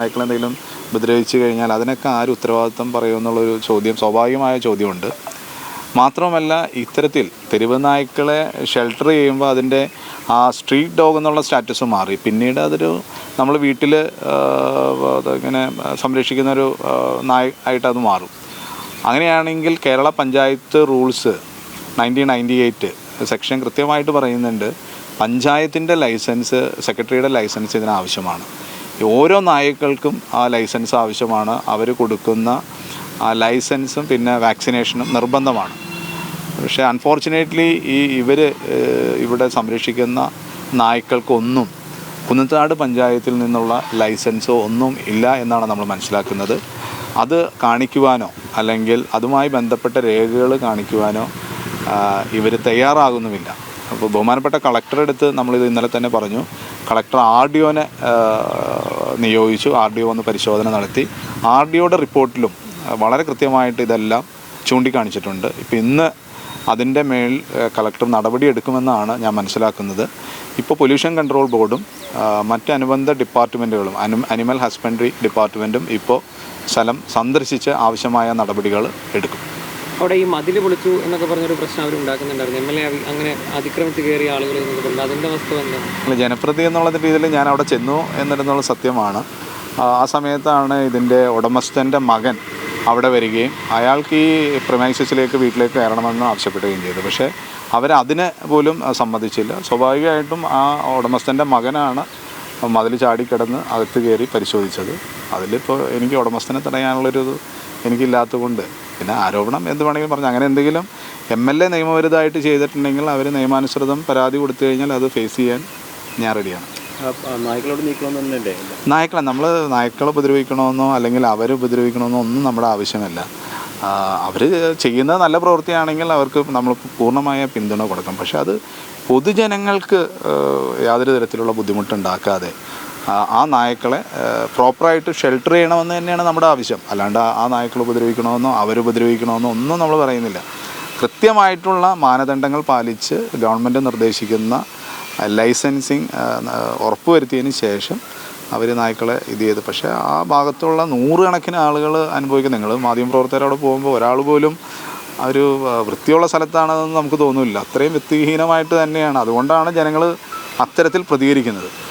നായ്ക്കൾ എന്തെങ്കിലും ഉപദ്രവിച്ചു കഴിഞ്ഞാൽ അതിനൊക്കെ ആര് ഉത്തരവാദിത്വം പറയുമെന്നുള്ളൊരു ചോദ്യം സ്വാഭാവികമായ ചോദ്യമുണ്ട്. മാത്രമല്ല ഇത്തരത്തിൽ തെരുവ് നായ്ക്കളെ ഷെൽട്ടർ ചെയ്യുമ്പോൾ അതിന്റെ ആ സ്ട്രീറ്റ് ഡോഗ് എന്നുള്ള സ്റ്റാറ്റസ് മാറി. പിന്നീട് അതൊരു നമ്മൾ വീട്ടിൽ ഇങ്ങനെ സംരക്ഷിക്കുന്ന ഒരു നായ ആയിട്ട് അത് മാറും. അങ്ങനെയാണെങ്കിൽ Kerala panchayat rules nineteen ninety eight section കൃത്യമായിട്ട് പറയുന്നുണ്ട് പഞ്ചായത്തിന്റെ ലൈസൻസ് സെക്രട്ടറിയുടെ ലൈസൻസ് ഇതിന് ആവശ്യമാണ് ഈ ഓരോ നായ്ക്കൾക്കും ആ ലൈസൻസ് ആവശ്യമാണ്. അവർ കൊടുക്കുന്ന ആ ലൈസൻസും പിന്നെ വാക്സിനേഷനും നിർബന്ധമാണ്. പക്ഷേ അൺഫോർച്ചുനേറ്റ്ലി ഈ ഇവർ ഇവിടെ സംരക്ഷിക്കുന്ന നായ്ക്കൾക്കൊന്നും കുന്നത്താട് പഞ്ചായത്തിൽ നിന്നുള്ള ലൈസൻസോ ഒന്നും ഇല്ല എന്നാണ് നമ്മൾ മനസ്സിലാക്കുന്നത്. അത് കാണിക്കുവാനോ അല്ലെങ്കിൽ അതുമായി ബന്ധപ്പെട്ട രേഖകൾ കാണിക്കുവാനോ ഇവർ തയ്യാറാകുന്നുമില്ല. അപ്പോൾ ബഹുമാനപ്പെട്ട കളക്ടറെ അടുത്ത് നമ്മളിത് ഇന്നലെ തന്നെ പറഞ്ഞു. കളക്ടർ ആർ ഡി ഒനെ നിയോഗിച്ചു. ആർ ഡി ഒ ഒന്ന് പരിശോധന നടത്തി. ആർ ഡി ഒയുടെ റിപ്പോർട്ടിലും വളരെ കൃത്യമായിട്ട് ഇതെല്ലാം ചൂണ്ടിക്കാണിച്ചിട്ടുണ്ട്. ഇപ്പം ഇന്ന് അതിന്റെ മേൽ കളക്ടർ നടപടിയെടുക്കുമെന്നാണ് ഞാൻ മനസ്സിലാക്കുന്നത്. ഇപ്പോൾ പൊല്യൂഷൻ കൺട്രോൾ ബോർഡും മറ്റ് അനുബന്ധ ഡിപ്പാർട്ട്മെന്റുകളും അനു അനിമൽ ഹസ്ബൻഡറി ഡിപ്പാർട്ട്മെന്റും ഇപ്പോൾ സ്ഥലം സന്ദർശിച്ച് ആവശ്യമായ നടപടികൾ എടുക്കും. അവിടെ ഈ മതിൽ പൊളിച്ചു എന്നൊക്കെ പറഞ്ഞൊരു പ്രശ്നം അവർ ഉണ്ടാക്കുന്നുണ്ടായിരുന്നു. എം എൽ എ അങ്ങനെ അതിക്രമിച്ച് കയറിയ ആളുകൾ എന്നൊക്കെ അതിന്റെ വസ്തു എന്താണ് ജനപ്രതി എന്നുള്ള രീതിയിൽ ഞാൻ അവിടെ ചെന്നു എന്നിരുന്നുള്ള സത്യമാണ്. ആ സമയത്താണ് ഇതിന്റെ ഉടമസ്ഥന്റെ മകൻ അവിടെ വരികയും അയാൾക്ക് ഈ പ്രമൈസസിലേക്ക് വീട്ടിലേക്ക് കയറണമെന്ന് ആവശ്യപ്പെടുകയും ചെയ്തു. പക്ഷേ അവരതിന് പോലും സമ്മതിച്ചില്ല. സ്വാഭാവികമായിട്ടും ആ ഉടമസ്ഥന്റെ മകനാണ് മതിൽ ചാടിക്കിടന്ന് അകത്ത് കയറി പരിശോധിച്ചത്. അതിലിപ്പോൾ എനിക്ക് ഉടമസ്ഥനെ തടയാനുള്ളൊരു എനിക്കില്ലാത്തതുകൊണ്ട് പിന്നെ ആരോപണം എന്ത് വേണമെങ്കിലും പറഞ്ഞു. അങ്ങനെ എന്തെങ്കിലും എം എൽ എ നിയമവിരുദ്ധമായിട്ട് ചെയ്തിട്ടുണ്ടെങ്കിൽ അവർ നിയമാനുസൃതം പരാതി കൊടുത്തു കഴിഞ്ഞാൽ അത് ഫേസ് ചെയ്യാൻ ഞാൻ റെഡിയാണ് നായ്ക്കളോട് നീക്കണമെന്നല്ലേ നായ്ക്കളെ നമ്മൾ നായ്ക്കളെ ഉപദ്രവിക്കണമെന്നോ അല്ലെങ്കിൽ അവർ ഉപദ്രവിക്കണമെന്നോ ഒന്നും നമ്മുടെ ആവശ്യമല്ല. അവർ ചെയ്യുന്നത് നല്ല പ്രവൃത്തിയാണെങ്കിൽ അവർക്ക് നമ്മൾ പൂർണമായ പിന്തുണ കൊടുക്കാം പക്ഷെ അത് പൊതുജനങ്ങൾക്ക് യാതൊരു തരത്തിലുള്ള ബുദ്ധിമുട്ടുണ്ടാക്കാതെ ആ, നായ്ക്കളെ പ്രോപ്പറായിട്ട് ഷെൽട്ടർ ചെയ്യണമെന്ന് തന്നെയാണ് നമ്മുടെ ആവശ്യം. അല്ലാണ്ട് ആ- നായ്ക്കൾ ഉപദ്രവിക്കണമെന്നോ അവരുപദ്രവിക്കണമെന്നോ ഒന്നും നമ്മൾ പറയുന്നില്ല. കൃത്യമായിട്ടുള്ള മാനദണ്ഡങ്ങൾ പാലിച്ച് ഗവൺമെന്റ് നിർദ്ദേശിക്കുന്ന ലൈസൻസിങ് ഉറപ്പുവരുത്തിയതിന് ശേഷം അവർ നായ്ക്കളെ ഇത് ചെയ്ത്. പക്ഷേ ആ ഭാഗത്തുള്ള നൂറുകണക്കിന് ആളുകൾ അനുഭവിക്കുന്ന നിങ്ങൾ മാധ്യമപ്രവർത്തകരവിടെ പോകുമ്പോൾ ഒരാൾ പോലും ഒരു വൃത്തിയുള്ള സ്ഥലത്താണെന്ന് നമുക്ക് തോന്നുന്നില്ല അത്രയും വ്യക്തിഹീനമായിട്ട് തന്നെയാണ്. അതുകൊണ്ടാണ് ജനങ്ങൾ അത്തരത്തിൽ പ്രതികരിക്കുന്നത്.